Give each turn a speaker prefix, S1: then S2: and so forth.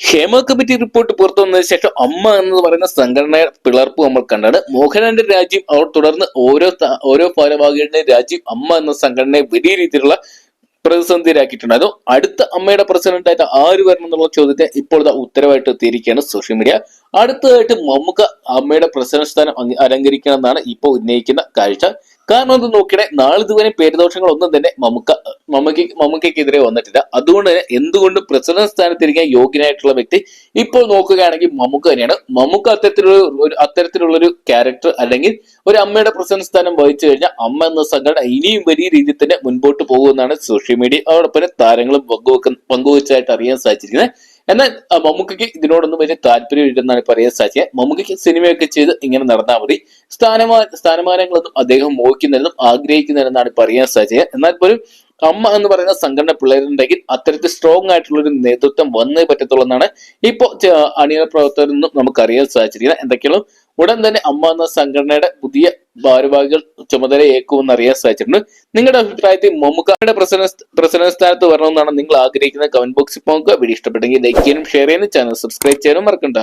S1: Hema committee report പുറത്തു വന്നതിന് ശേഷം അമ്മ എന്ന് പറയുന്ന സംഘടനയുടെ പിളർപ്പ് നമ്മൾ കണ്ടാണ്. മോഹൻലാലിന്റെ രാജ്യം അവർ തുടർന്ന് ഓരോ ഓരോ ഭാരവാഹികളുടെ രാജ്യം അമ്മ എന്ന സംഘടനയെ വലിയ രീതിയിലുള്ള പ്രതിസന്ധിയിലാക്കിയിട്ടുണ്ട്. അതോ അടുത്ത അമ്മയുടെ പ്രസിഡന്റായിട്ട് ആര് വരണം എന്നുള്ള ചോദ്യത്തെ ഇപ്പോഴത്തെ ഉത്തരവായിട്ട് എത്തിയിരിക്കുകയാണ് സോഷ്യൽ മീഡിയ അടുത്തതായിട്ട് മമ്മൂക്ക അമ്മയുടെ പ്രസിഡന്റ് സ്ഥാനം അലങ്കരിക്കണമെന്നാണ് ഇപ്പോൾ ഉന്നയിക്കുന്ന കാഴ്ച. കാരണം അത് നോക്കിയാൽ നാളെ ഇതുവരെ പേരുദോഷങ്ങൾ ഒന്നും തന്നെ മമുക്ക മമ്മൂക്ക് മമ്മക്കെതിരെ വന്നിട്ടില്ല. അതുകൊണ്ട് തന്നെ എന്തുകൊണ്ടും പ്രസിഡന്റ് സ്ഥാനത്തിരിക്കാൻ യോഗ്യനായിട്ടുള്ള വ്യക്തി ഇപ്പോൾ നോക്കുകയാണെങ്കിൽ മമ്മുക്ക തന്നെയാണ്. മമ്മുക്ക അത്തരത്തിലുള്ള ഒരു അത്തരത്തിലുള്ള ഒരു ക്യാരക്ടർ അല്ലെങ്കിൽ ഒരു അമ്മയുടെ പ്രസിഡന്റ് സ്ഥാനം വഹിച്ചു കഴിഞ്ഞാൽ അമ്മ എന്ന സംഘടന ഇനിയും വലിയ രീതിയിൽ തന്നെ മുൻപോട്ട് പോകുമെന്നാണ് സോഷ്യൽ മീഡിയ അതോടൊപ്പം താരങ്ങളും പങ്കുവെക്കുന്ന പങ്കുവച്ചതായിട്ട് അറിയാൻ സാധിച്ചിരിക്കുന്നത്. എന്നാൽ മമ്മുക്കയ്ക്ക് ഇതിനോടൊന്നും വലിയ താല്പര്യമില്ലെന്നാണ് പറയാൻ സാധിച്ചത് മമ്മൂക്കയ്ക്ക് സിനിമയൊക്കെ ചെയ്ത് ഇങ്ങനെ നടന്നാൽ മതി. സ്ഥാനമാ സ്ഥാനമാനങ്ങളൊന്നും അദ്ദേഹം മോഹിക്കുന്നില്ലെന്നും ആഗ്രഹിക്കുന്നില്ലെന്നാണ് പറയാൻ സാധിച്ചത് എന്നാൽ പോലും അമ്മ എന്ന് പറയുന്ന സംഘടന പിള്ളേരുണ്ടെങ്കിൽ അത്തരത്തിൽ സ്ട്രോങ് ആയിട്ടുള്ള ഒരു നേതൃത്വം വന്നേ പറ്റത്തുള്ളൂ എന്നാണ് ഇപ്പോ അണിയറ പ്രവർത്തകരിൽ നിന്നും നമുക്ക് അറിയാൻ സാധിച്ചിരിക്കുന്നത് എന്തൊക്കെയാണ് ഉടൻ തന്നെ അമ്മ എന്ന സംഘടനയുടെ പുതിയ ഭാരവാഹികൾ ചുമതല ഏക്കുമെന്ന് അറിയാൻ സാധിച്ചിട്ടുണ്ട്. നിങ്ങളുടെ അഭിപ്രായത്തിൽ പ്രസിഡന്റ് പ്രസിഡന്റ് സ്ഥാനത്ത് വരണമെന്നാണ് നിങ്ങൾ ആഗ്രഹിക്കുന്ന കമന്റ് ബോക്സിൽ പോകുക വീഡിയോ ഇഷ്ടപ്പെട്ടെങ്കിൽ ലൈക്ക് ചെയ്യാനും ഷെയർ ചെയ്യാനും ചാനൽ സബ്സ്ക്രൈബ് ചെയ്യാനും മറക്കണ്ട.